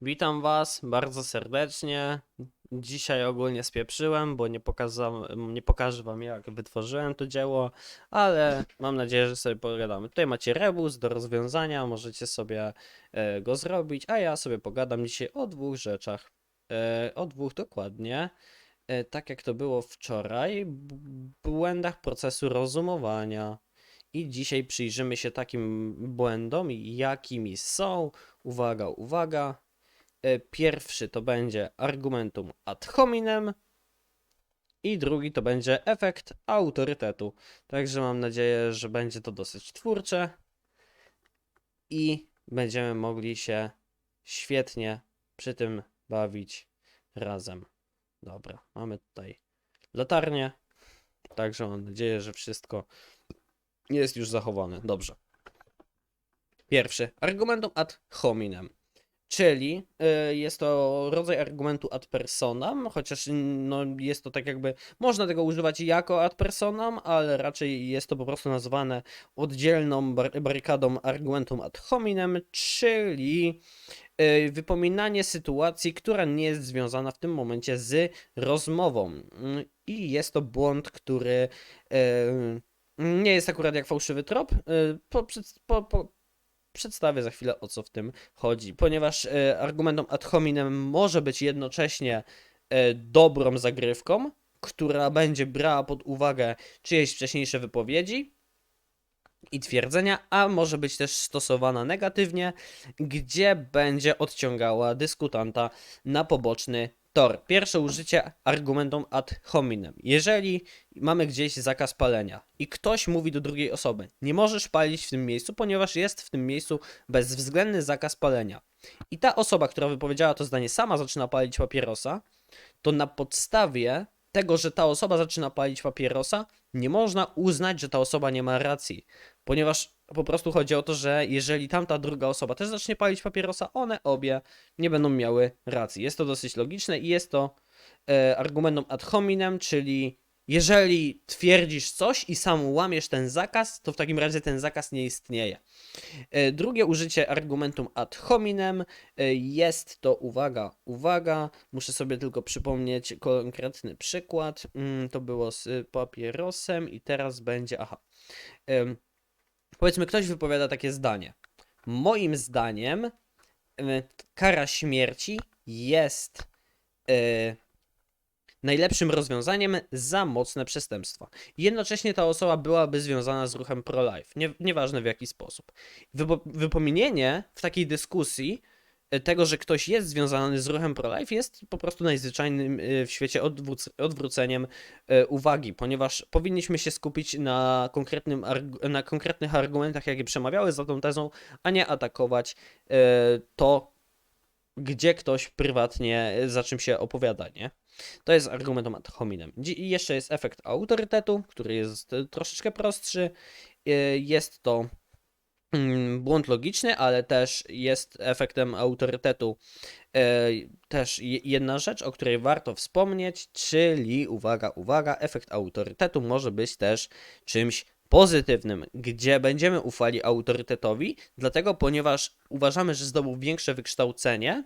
Witam Was bardzo serdecznie. Dzisiaj ogólnie spieprzyłem, bo nie, pokazam, nie pokażę Wam jak wytworzyłem to dzieło, ale mam nadzieję, że sobie pogadamy. Tutaj macie rebus do rozwiązania, możecie sobie e, go zrobić, a ja sobie pogadam dzisiaj o dwóch rzeczach. E, o dwóch dokładnie. E, tak jak to było wczoraj, błędach procesu rozumowania. I dzisiaj przyjrzymy się takim błędom, jakimi są. Uwaga, uwaga. E, Pierwszy to będzie argumentum ad hominem i drugi to będzie efekt autorytetu. Także mam nadzieję, że będzie to dosyć twórcze i będziemy mogli się świetnie przy tym bawić razem. Dobra, mamy tutaj latarnię, także mam nadzieję, że wszystko jest już zachowane. Dobrze. Pierwszy argumentum ad hominem. Czyli y, jest to rodzaj argumentu ad personam, chociaż no, jest to tak jakby, można tego używać jako ad personam, ale raczej jest to po prostu nazwane oddzielną bar barykadą argumentum ad hominem, czyli y, wypominanie sytuacji, która nie jest związana w tym momencie z rozmową. I jest to błąd, który y, nie jest akurat jak fałszywy trop. Po, po, po, przedstawię za chwilę o co w tym chodzi, ponieważ e, argumentum ad hominem może być jednocześnie e, dobrą zagrywką, która będzie brała pod uwagę czyjeś wcześniejsze wypowiedzi i twierdzenia, a może być też stosowana negatywnie, gdzie będzie odciągała dyskutanta na poboczny tor. Pierwsze użycie argumentum ad hominem. Jeżeli mamy gdzieś zakaz palenia i ktoś mówi do drugiej osoby, nie możesz palić w tym miejscu, ponieważ jest w tym miejscu bezwzględny zakaz palenia. I ta osoba, która wypowiedziała to zdanie, sama zaczyna palić papierosa, to na podstawie tego, że ta osoba zaczyna palić papierosa, nie można uznać, że ta osoba nie ma racji. Ponieważ po prostu chodzi o to, że jeżeli tamta druga osoba też zacznie palić papierosa, one obie nie będą miały racji. Jest to dosyć logiczne i jest to e, argumentum ad hominem, czyli jeżeli twierdzisz coś i sam łamiesz ten zakaz, to w takim razie ten zakaz nie istnieje. E, Drugie użycie argumentum ad hominem e, jest to, uwaga, uwaga, muszę sobie tylko przypomnieć konkretny przykład. Mm, To było z papierosem i teraz będzie, aha. Powiedzmy, ktoś wypowiada takie zdanie. Moim zdaniem kara śmierci jest e, najlepszym rozwiązaniem za mocne przestępstwa. Jednocześnie ta osoba byłaby związana z ruchem pro-life, nie, nieważne w jaki sposób. Wypo, wypominienie w takiej dyskusji e, tego, że ktoś jest związany z ruchem pro-life jest po prostu najzwyczajnym e, w świecie odwróc odwróceniem e, uwagi, ponieważ powinniśmy się skupić na, konkretnym na konkretnych argumentach, jakie przemawiały za tą tezą, a nie atakować to, gdzie ktoś prywatnie za czym się opowiada, nie? To jest argumentum ad hominem. I jeszcze jest efekt autorytetu, który jest e, troszeczkę prostszy. E, Jest to mm, błąd logiczny, ale też jest efektem autorytetu e, też je- jedna rzecz, o której warto wspomnieć, czyli uwaga, uwaga, efekt autorytetu może być też czymś pozytywnym, gdzie będziemy ufali autorytetowi, dlatego ponieważ uważamy, że zdobył większe wykształcenie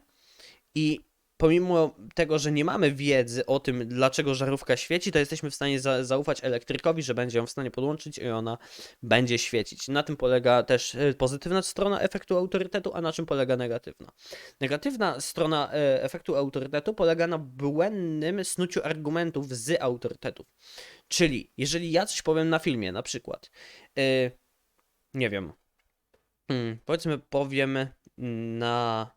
i pomimo tego, że nie mamy wiedzy o tym, dlaczego żarówka świeci, to jesteśmy w stanie za zaufać elektrykowi, że będzie ją w stanie podłączyć i ona będzie świecić. Na tym polega też e, pozytywna strona efektu autorytetu, a na czym polega negatywna. Negatywna strona e, efektu autorytetu polega na błędnym snuciu argumentów z autorytetów. Czyli, jeżeli ja coś powiem na filmie, na przykład, e, nie wiem, mm, powiedzmy, powiem na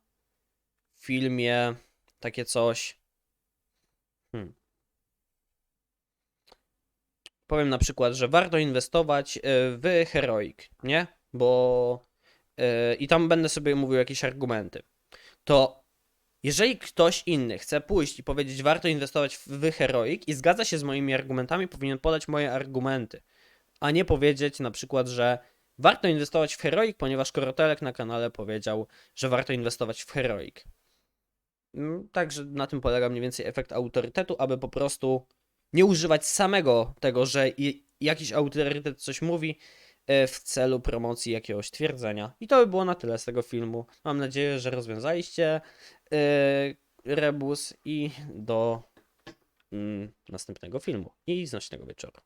filmie takie coś. Hmm. Powiem na przykład, że warto inwestować e, w Heroic, nie? Bo e, i tam będę sobie mówił jakieś argumenty. To jeżeli ktoś inny chce pójść i powiedzieć, warto inwestować w Heroic i zgadza się z moimi argumentami, powinien podać moje argumenty, a nie powiedzieć na przykład, że warto inwestować w Heroic, ponieważ Korotelek na kanale powiedział, że warto inwestować w Heroic. Mm, Także na tym polega mniej więcej efekt autorytetu, aby po prostu nie używać samego tego, że jakiś autorytet coś mówi, e, w celu promocji jakiegoś twierdzenia. I to by było na tyle z tego filmu. Mam nadzieję, że rozwiązaliście e, rebus i do mm, następnego filmu i znośnego wieczoru.